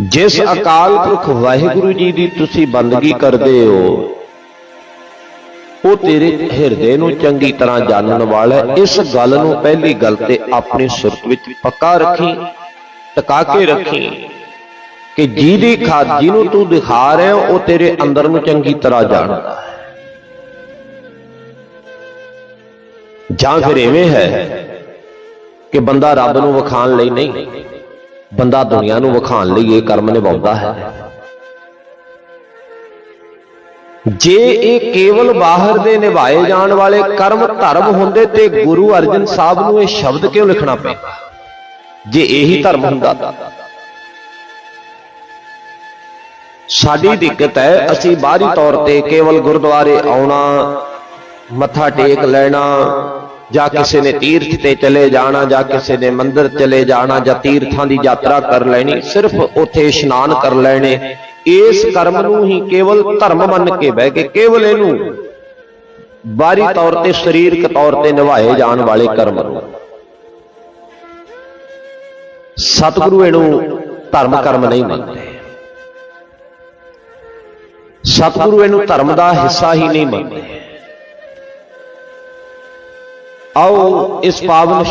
ਜਿਸ ਅਕਾਲ ਪੁਰਖ ਵਾਹਿਗੁਰੂ ਜੀ ਦੀ ਤੁਸੀਂ ਬੰਦਗੀ ਕਰਦੇ ਹੋ ਉਹ ਤੇਰੇ ਹਿਰਦੇ ਨੂੰ ਚੰਗੀ ਤਰ੍ਹਾਂ ਜਾਣਨ ਵਾਲਾ ਹੈ। ਇਸ ਗੱਲ ਨੂੰ ਪਹਿਲੀ ਗੱਲ ਤੇ ਆਪਣੇ ਸੁਰਤ ਵਿੱਚ ਪੱਕਾ ਰੱਖੀ ਟਿਕਾ ਕੇ ਰੱਖੀ ਕਿ ਜਿਹਦੀ ਖਾਦ ਜਿਹਨੂੰ ਤੂੰ ਦਿਖਾ ਰਿਹਾ ਉਹ ਤੇਰੇ ਅੰਦਰ ਨੂੰ ਚੰਗੀ ਤਰ੍ਹਾਂ ਜਾਣਦਾ ਹੈ। ਜਾਂ ਫਿਰ ਐਵੇਂ ਹੈ ਕਿ ਬੰਦਾ ਰੱਬ ਨੂੰ ਵਿਖਾਣ ਲਈ ਨਹੀਂ। ਬੰਦਾ ਦੁਨੀਆ ਨੂੰ ਵਿਖਾਣ ਲਈ ਇਹ ਕਰਮ ਨਿਭਾਉਂਦਾ ਹੈ। ਜੇ ਇਹ ਕੇਵਲ ਬਾਹਰ ਦੇ ਨਿਭਾਏ ਜਾਣ ਵਾਲੇ ਕਰਮ ਧਰਮ ਹੁੰਦੇ ਤੇ ਗੁਰੂ ਅਰਜਨ ਸਾਹਿਬ ਨੂੰ ਇਹ ਸ਼ਬਦ ਕਿਉਂ ਲਿਖਣਾ ਪਿਆ ਜੇ ਇਹੀ ਧਰਮ ਹੁੰਦਾ ਸਾਡੀ ਦਿੱਕਤ ਹੈ ਅਸੀਂ ਬਾਹਰੀ ਤੌਰ ਤੇ ਕੇਵਲ ਗੁਰਦੁਆਰੇ ਆਉਣਾ ਮੱਥਾ ਟੇਕ ਲੈਣਾ ਜਾਂ ਕਿਸੇ ਨੇ ਤੀਰਥ ਤੇ ਚਲੇ ਜਾਣਾ, ਜਾਂ ਕਿਸੇ ਨੇ ਮੰਦਿਰ ਚਲੇ ਜਾਣਾ, ਜਾਂ ਤੀਰਥਾਂ ਦੀ ਯਾਤਰਾ ਕਰ ਲੈਣੀ, ਸਿਰਫ ਉੱਥੇ ਇਸ਼ਨਾਨ ਕਰ ਲੈਣੇ। ਇਸ ਕਰਮ ਨੂੰ ਹੀ ਕੇਵਲ ਧਰਮ ਮੰਨ ਕੇ ਬਹਿ ਕੇ, ਕੇਵਲ ਇਹਨੂੰ ਬਾਹਰੀ ਤੌਰ ਤੇ, ਸਰੀਰਕ ਤੌਰ ਤੇ ਨਿਭਾਏ ਜਾਣ ਵਾਲੇ ਕਰਮ ਨੂੰ। ਸਤਿਗੁਰੂ ਇਹਨੂੰ ਧਰਮ ਕਰਮ ਨਹੀਂ ਮੰਨਦੇ। ਸਤਿਗੁਰੂ ਇਹਨੂੰ ਧਰਮ ਦਾ ਹਿੱਸਾ ਹੀ ਨਹੀਂ ਮੰਨਦੇ। ao, ao